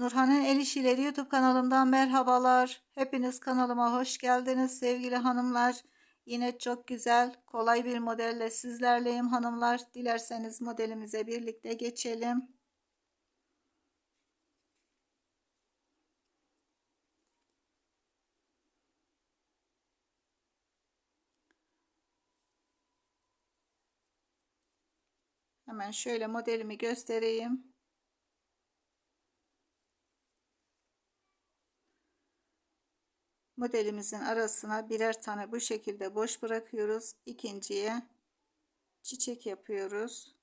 Nurhan'ın El İşileri YouTube kanalımdan merhabalar. Hepiniz kanalıma hoş geldiniz sevgili hanımlar. Yine çok güzel, kolay bir modelle sizlerleyim hanımlar. Dilerseniz modelimize birlikte geçelim. Hemen şöyle modelimi göstereyim. Modelimizin arasına birer tane bu şekilde boş bırakıyoruz. İkinciye çiçek yapıyoruz.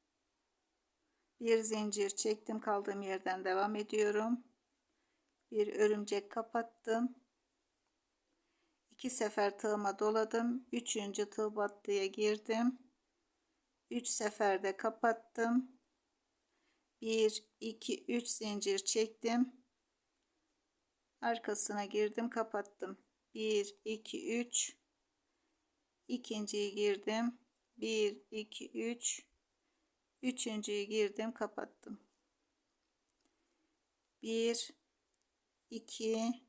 Bir zincir çektim kaldığım yerden devam ediyorum. Bir örümcek kapattım. İki sefer tığıma doladım. Üçüncü tığ battıya girdim. Üç seferde kapattım. Bir, iki, üç zincir çektim. Arkasına girdim, kapattım. 1 2 3 ikinciyi girdim. 1 2 3 üçüncüyü girdim kapattım. 1 2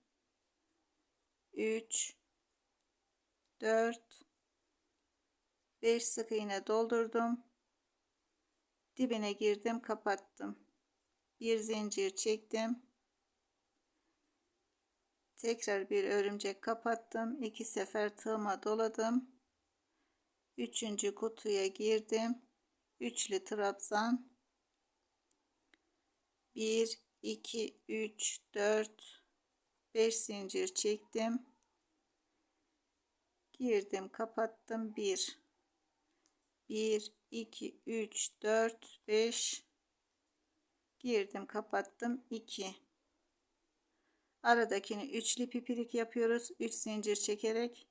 3 4 5 sık iğne doldurdum. Dibine girdim kapattım. Bir zincir çektim Tekrar bir örümcek kapattım. iki sefer tığıma doladım. Üçüncü kutuya girdim. Üçlü trabzan. 1 2 3 4 5 zincir çektim. Girdim, kapattım. 1 1 2 3 4 5 girdim, kapattım. 2 aradakini üçlü pipirik yapıyoruz. 3 zincir çekerek.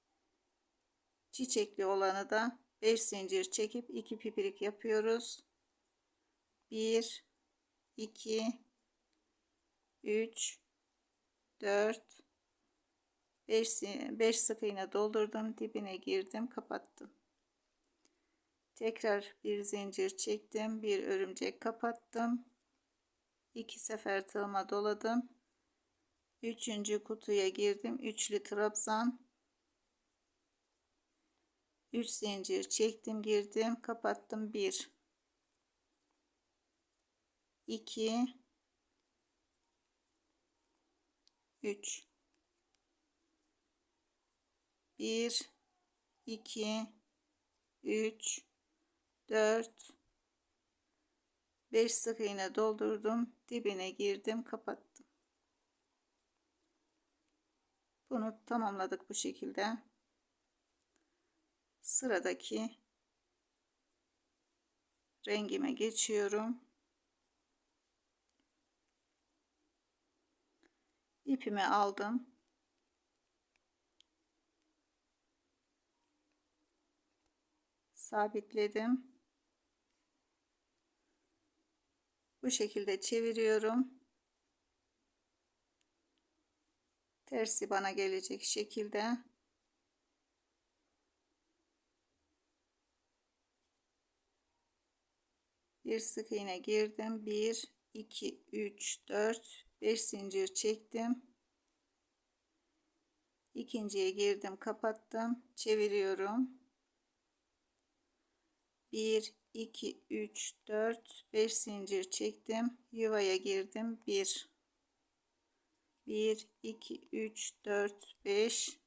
Çiçekli olanı da 5 zincir çekip 2 pipirik yapıyoruz. 1 2 3 4 5 5 sık iğne doldurdum. Dibine girdim kapattım. Tekrar bir zincir çektim. Bir örümcek kapattım. İki sefer tığıma doladım Üçüncü kutuya girdim. Üçlü trabzan. Üç zincir çektim girdim. Kapattım. Bir. iki, Üç. Bir. iki, Üç. Dört. Beş sık iğne doldurdum. Dibine girdim. Kapattım. Bunu tamamladık bu şekilde. Sıradaki rengime geçiyorum. İpimi aldım. Sabitledim. Bu şekilde çeviriyorum. Tersi bana gelecek şekilde. Bir sık iğne girdim. 1 2 3 4 5 zincir çektim. İkinciye girdim kapattım. Çeviriyorum. 1 2 3 4 5 zincir çektim. Yuvaya girdim. 1 1 2 3 4 5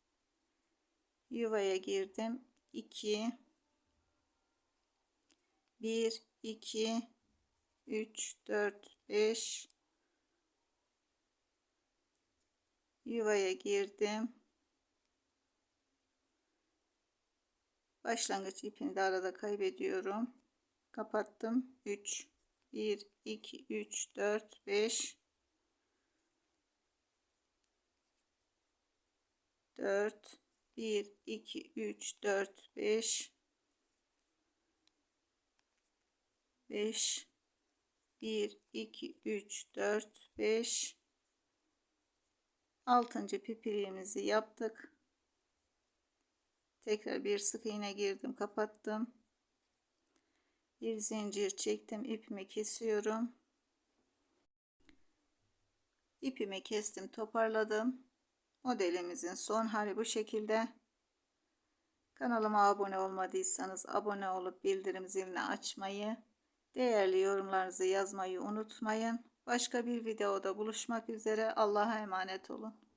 yuvaya girdim. 2 1 2 3 4 5 yuvaya girdim. Başlangıç ipini de arada kaybediyorum. Kapattım. 3 1 2 3 4 5 4 1 2 3 4 5 5 1 2 3 4 5 altıncı pipiriğimizi yaptık. Tekrar bir sık iğne girdim kapattım. Bir zincir çektim ipimi kesiyorum. İpimi kestim, toparladım. Modelimizin son hali bu şekilde. Kanalıma abone olmadıysanız abone olup bildirim zilini açmayı, değerli yorumlarınızı yazmayı unutmayın. Başka bir videoda buluşmak üzere. Allah'a emanet olun.